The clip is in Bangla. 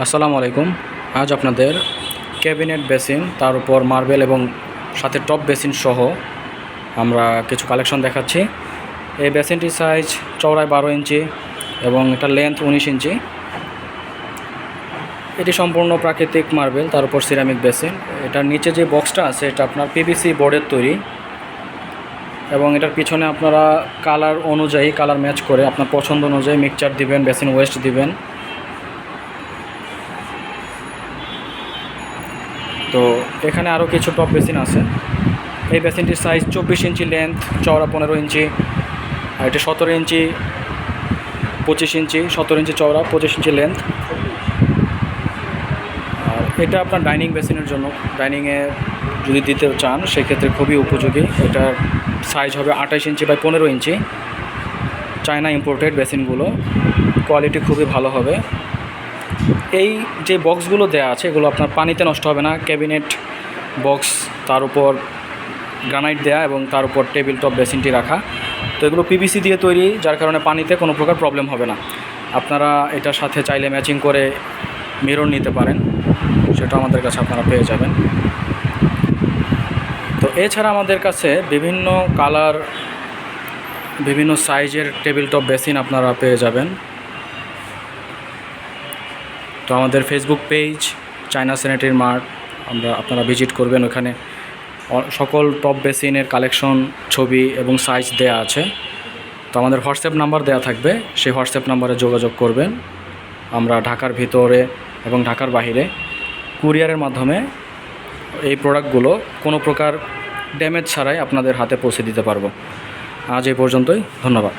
আসসালামু আলাইকুম। আজ আপনাদের ক্যাবিনেট বেসিন, তার উপর মার্বেল এবং সাথে টপ বেসিন সহ আমরা কিছু কালেকশন দেখাচ্ছি। এই বেসিনটির সাইজ চওড়ায় বারো ইঞ্চি এবং এটা লেন্থ উনিশ ইঞ্চি। এটি সম্পূর্ণ প্রাকৃতিক মার্বেল, তার উপর সিরামিক বেসিন। এটার নিচে যে বক্সটা আছে, এটা আপনার পিভিসি বোর্ডের তৈরি। এবং এটার পিছনে আপনারা কালার অনুযায়ী, কালার ম্যাচ করে আপনার পছন্দ অনুযায়ী মিক্সচার দিবেন, বেসিন ওয়েস্ট দিবেন। তো এখানে আরও কিছু টপ বেসিন আছে। এই বেসিনটির সাইজ চব্বিশ ইঞ্চি লেন্থ চওড়া পনেরো ইঞ্চি, আর এটা সতেরো ইঞ্চি, পঁচিশ ইঞ্চি, সতেরো ইঞ্চি চওড়া, পঁচিশ ইঞ্চি লেন্থ আর এটা আপনার ডাইনিং বেসিনের জন্য। ডাইনিংয়ে যদি দিতে চান, সেক্ষেত্রে খুবই উপযোগী। এটা সাইজ হবে আঠাশ ইঞ্চি বাই পনেরো ইঞ্চি। চায়না ইম্পোর্টেড বেসিনগুলো কোয়ালিটি খুবই ভালো হবে। এই যে বক্সগুলো দেওয়া আছে, এগুলো আপনার পানিতে নষ্ট হবে না। ক্যাবিনেট বক্স, তার উপর গ্রানাইট দেয়া এবং তার উপর টেবিল টপ বেসিনটি রাখা। তো এগুলো পিভিসি দিয়ে তৈরি, যার কারণে পানিতে কোনো প্রকার প্রবলেম হবে না। আপনারা এটার সাথে চাইলে ম্যাচিং করে মিরর নিতে পারেন। সেটা আমাদের কাছে আপনারা পেয়ে যাবেন। তো এছাড়া আমাদের কাছে বিভিন্ন কালার, বিভিন্ন সাইজের টেবিল টপ বেসিন আপনারা পেয়ে যাবেন। তো আমাদের Facebook page China sanitary mart আমরা আপনারা ভিজিট করবেন ওখানে। সকল টপ বেসিনের কালেকশন ছবি এবং সাইজ দেয়া আছে। তো আমাদের হোয়াটসঅ্যাপ নাম্বার দেওয়া থাকবে, সেই হোয়াটসঅ্যাপ নাম্বারে যোগাযোগ করবেন। আমরা ঢাকার ভিতরে এবং ঢাকার বাইরে কুরিয়ারের মাধ্যমে এই প্রোডাক্টগুলো কোনো প্রকার ড্যামেজ ছাড়াই আপনাদের হাতে পৌঁছে দিতে পারব। আজ এই পর্যন্তই, ধন্যবাদ।